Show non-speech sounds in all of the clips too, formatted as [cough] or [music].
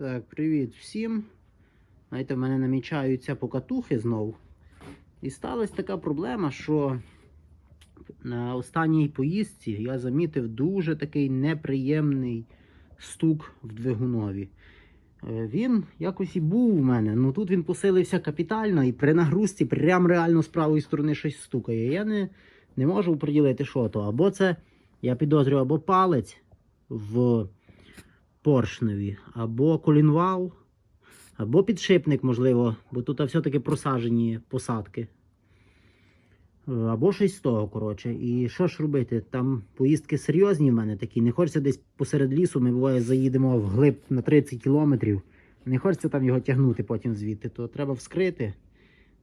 Так, привіт всім. Знаєте, в мене намічаються покатухи знов. І сталася така проблема, що на останній поїздці я замітив дуже такий неприємний стук в двигунові. Е, Він якось і був у мене, ну тут він посилився капітально і при нагрузці прям реально з правої сторони щось стукає. Я не, не можу приділити, що то. Або це, я підозрюю, або палець в поршневі, або колінвал, або підшипник, можливо, бо тут все-таки просажені посадки. Або щось з того, коротше. І що ж робити? Там поїздки серйозні в мене такі. Не хочеться десь посеред лісу, ми буває заїдемо вглиб на 30 кілометрів. Не хочеться там його тягнути потім звідти, то треба вскрити.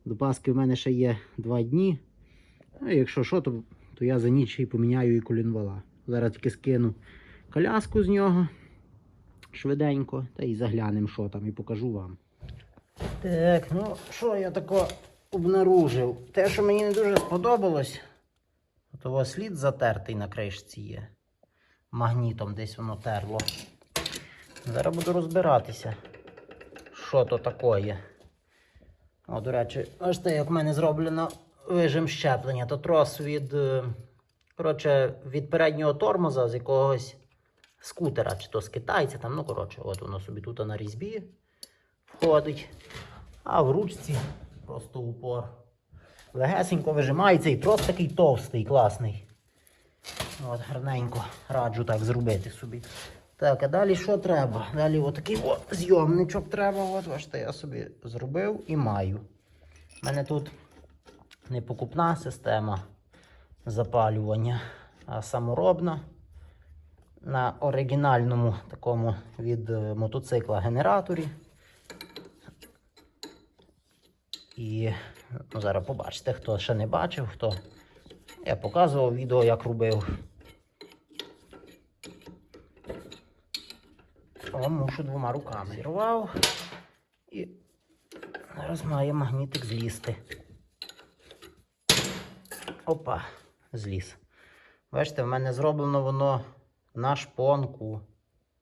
До Паски в мене ще є 2 дні. Ну, якщо що, то, то я за ніч і поміняю і колінвала. Зараз тільки скину коляску з нього швиденько, та й заглянемо, що там, і покажу вам. Так, ну що я тако обнаружив? Те, що мені не дуже сподобалось, то ось слід затертий на кришці є. Магнітом десь воно терло. Зараз буду розбиратися, що то таке. О, до речі, ось те, як в мене зроблено вижим щеплення, то трос від, е, коротше, від переднього тормоза з якогось скутера, чи то з китайця, там, ну коротше, от воно собі тут на різьбі входить. А в ручці просто упор. Легесенько вижимається і трос такий товстий, класний. От, гарненько раджу так зробити собі. Так, а далі що треба? Далі отакий от зйомничок треба. От, бачите, я собі зробив і маю. У мене тут не покупна система запалювання, а саморобна на оригінальному такому від е, мотоцикла генераторі. І ну, зараз побачите, хто ще не бачив, хто я показував відео, як робив. О, мушу двома руками. Зірвав і зараз має магнітик злізти. Опа, зліз. Бачите, в мене зроблено воно на шпонку.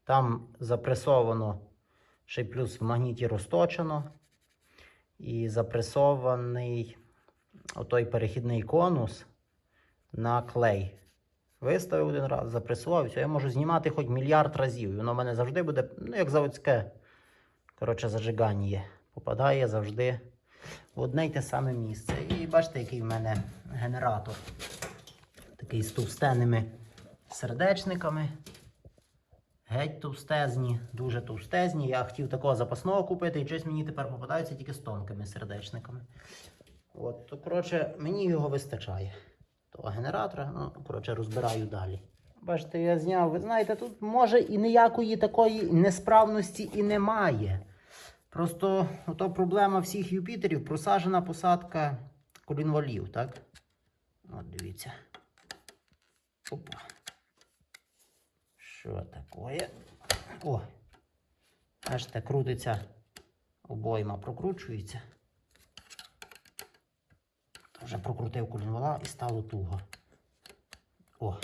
Там запресовано, ще й плюс в магніті розточено. І запресований отой перехідний конус на клей. Виставив один раз, запресував, все, я можу знімати хоч мільярд разів. І воно в мене завжди буде, ну, як заводське коротше, зажигання. Попадає завжди в одне й те саме місце. І бачите, який в мене генератор. Такий з товстенними сердечниками. Геть товстезні, дуже товстезні. Я хотів такого запасного купити, і щось мені тепер попадаються тільки з тонкими сердечниками. От, то, коротше, мені його вистачає. Того генератора, ну, коротше, розбираю далі. Бачите, я зняв. Ви знаєте, тут може і ніякої такої несправності і немає. Просто ото проблема всіх Юпітерів просаджена посадка колінвалів, так? От дивіться. Опа. Що таке? О! Бачите, крутиться обойма, прокручується. Вже прокрутив колінвала і стало туго. О.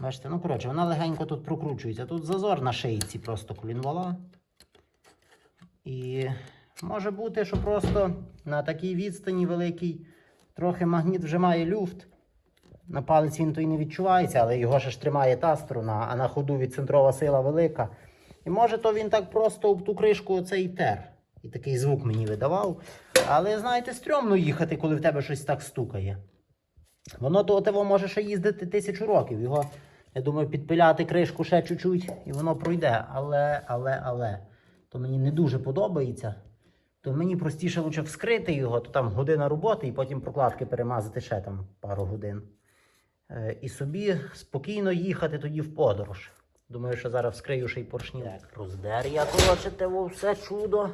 Бачите, ну коротше, вона легенько тут прокручується. Тут зазор на шийці просто колінвала. І може бути, що просто на такій відстані великій трохи магніт вже має люфт. На палець він то й не відчувається, але його ще ж тримає та сторона, а на ходу відцентрова сила велика. І може то він так просто об ту кришку оцей тер. І такий звук мені видавав. Але знаєте, стрьомно їхати, коли в тебе щось так стукає. Воно то того може ще їздити тисячу років. Його, я думаю, підпиляти кришку ще чуть-чуть і воно пройде. Але, але, але, то мені не дуже подобається. То мені простіше лучше вскрити його, то там година роботи і потім прокладки перемазати ще там пару годин. Е, І собі спокійно їхати тоді в подорож. Думаю, що зараз вскрию ще й поршні. Так, роздер я коротше, во все чудо.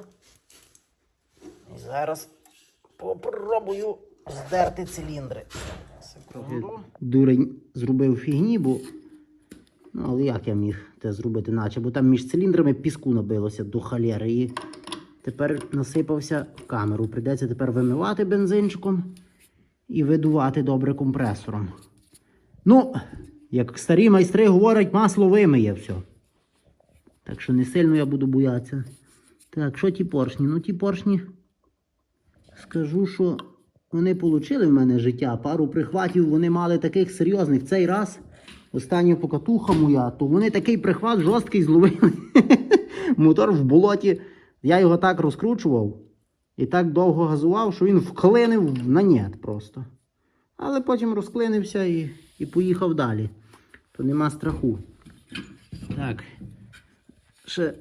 І зараз попробую здерти циліндри. Секунду. Дурень зробив фігні, бо. Ну, але як я міг це зробити, наче, бо там між циліндрами піску набилося до халєри. І тепер насипався в камеру. Прийдеться тепер вимивати бензинчиком і видувати добре компресором. Ну, як старі майстри говорять, масло вимиє все. Так що не сильно я буду боятися. Так, що ті поршні? Ну ті поршні. Скажу, що вони отримали в мене життя. Пару прихватів вони мали таких серйозних. Цей раз, остання покатуха моя, то вони такий прихват жорсткий зловили. [laughs] Мотор в болоті. Я його так розкручував і так довго газував, що він вклинив на нет просто. Але потім розклинився і, і поїхав далі. То нема страху. Так. Ще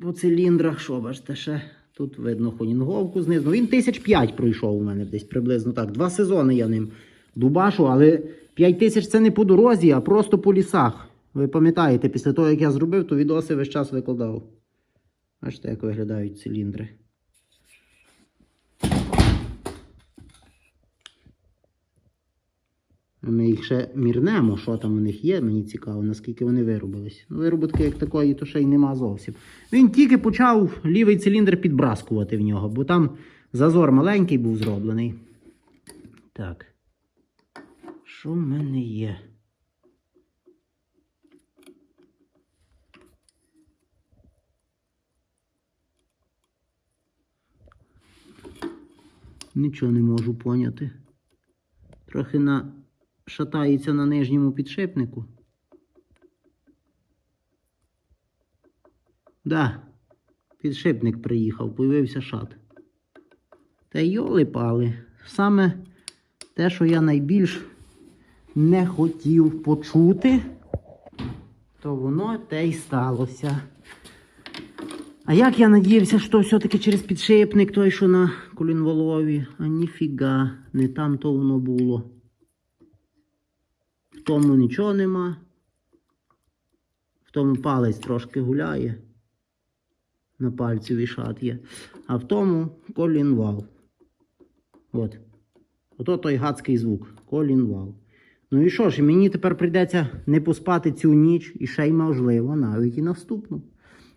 по циліндрах, що бачите, ще тут видно хонінговку знизу. Він тисяч п'ять пройшов у мене десь приблизно так. Два сезони я ним дубашу, але 5 тисяч це не по дорозі, а просто по лісах. Ви пам'ятаєте, після того, як я зробив, то відоси весь час викладав. Бачите, як виглядають циліндри. Ми їх ще мірнемо, що там у них є. Мені цікаво, наскільки вони виробились. Ну, вироботки як такої, то ще й нема зовсім. Він тільки почав лівий циліндр підбраскувати в нього, бо там зазор маленький був зроблений. Так. Що в мене є? Нічого не можу поняти. Трохи на... шатається на нижньому підшипнику. Да, підшипник приїхав, появився шат. Та йоли пали. Саме те, що я найбільш не хотів почути, то воно те й сталося. А як я надіявся, що все-таки через підшипник той, що на колінволові, а ніфіга, не там то воно було. В тому нічого нема. В тому палець трошки гуляє. На пальці шат є. А в тому колінвал. От. Ото той гадський звук. Колінвал. Ну і що ж, мені тепер прийдеться не поспати цю ніч і ще й можливо навіть і наступну.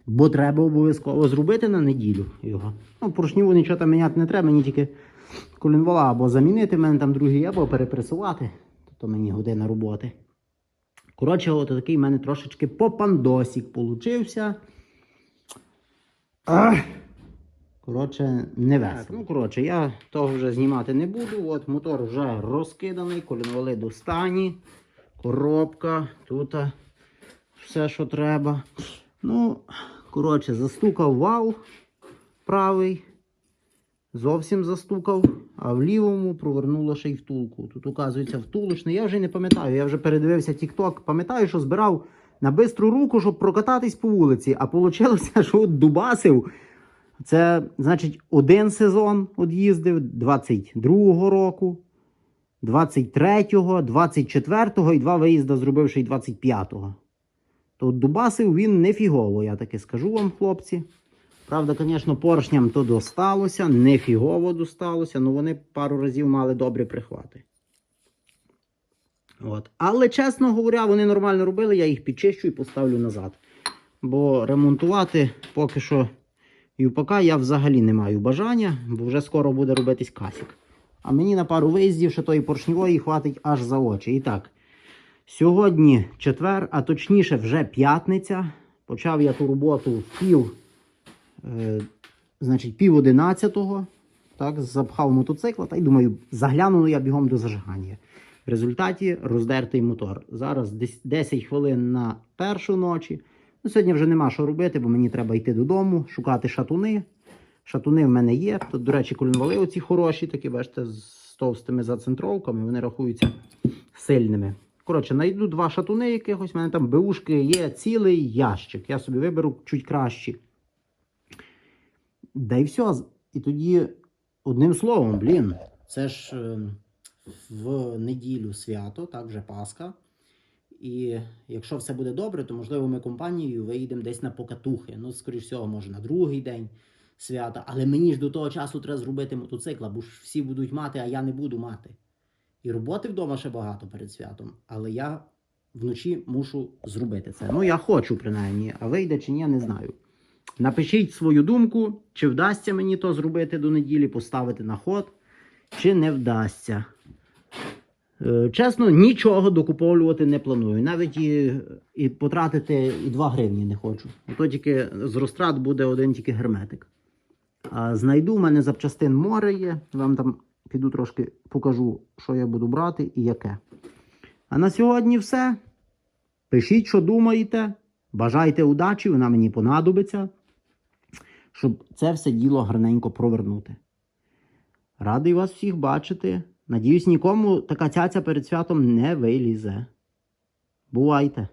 Бо треба обов'язково зробити на неділю його. Ну, поршніву нічого там міняти не треба, мені тільки колінвала або замінити, мене там другий, або перепресувати. То мені година роботи. Коротше, от такий в мене трошечки попандосик получився. Ах! Коротше, не весело. Ну, коротше, я того вже знімати не буду. От мотор вже розкиданий, колінвали до стані, коробка, тут все, що треба. Ну, коротше, застукав вал правий, зовсім застукав, а в лівому провернуло ще й втулку. Тут, оказується, втулочний. Я вже не пам'ятаю, я вже передивився TikTok. Пам'ятаю, що збирав на бистру руку, щоб прокататись по вулиці. А вийшло, [laughs] що от дубасив. Це, значить, один сезон от їздив 22-го року, 23-го, 24-го і два виїзди зробив ще й 25-го. То от дубасив він не фігово, я таки скажу вам, хлопці. Правда, звісно, поршням то досталося, не фігово досталося, але вони пару разів мали добрі прихвати. От. Але, чесно говоря, вони нормально робили, я їх підчищу і поставлю назад. Бо ремонтувати поки що юпака я взагалі не маю бажання, бо вже скоро буде робитись касік. А мені на пару виїздів ще тої поршньової хватить аж за очі. І так, сьогодні четвер, а точніше вже п'ятниця. Почав я ту роботу в пів, е, значить, пів одинадцятого. Так, запхав мотоцикла та й думаю, загляну я бігом до зажигання. В результаті роздертий мотор. Зараз 10 хвилин на першу ночі. Ну, сьогодні вже нема що робити, бо мені треба йти додому, шукати шатуни. Шатуни в мене є. Тут, до речі, колінвали оці хороші, такі, бачите, з товстими зацентровками, вони рахуються сильними. Коротше, знайду два шатуни якихось, у мене там беушки є цілий ящик. Я собі виберу чуть кращі. Да і все. І тоді, одним словом, блін, це ж е, в неділю свято, так вже Пасха. І якщо все буде добре, то можливо ми компанією виїдемо десь на покатухи. Ну, скоріш всього, може на другий день свята. Але мені ж до того часу треба зробити мотоцикла, бо ж всі будуть мати, а я не буду мати. І роботи вдома ще багато перед святом, але я вночі мушу зробити це. Ну, я хочу, принаймні, а вийде чи ні, не знаю. Напишіть свою думку, чи вдасться мені то зробити до неділі, поставити на ход, чи не вдасться. Е, Чесно, нічого докуповувати не планую. Навіть і, і потратити і 2 гривні не хочу. То тільки з розтрат буде один тільки герметик. А знайду, у мене запчастин море є. Вам там піду трошки покажу, що я буду брати і яке. А на сьогодні все. Пишіть, що думаєте. Бажайте удачі, вона мені понадобиться, щоб це все діло гарненько провернути. Радий вас всіх бачити. Надіюсь, нікому така цяця перед святом не вилізе. Бувайте!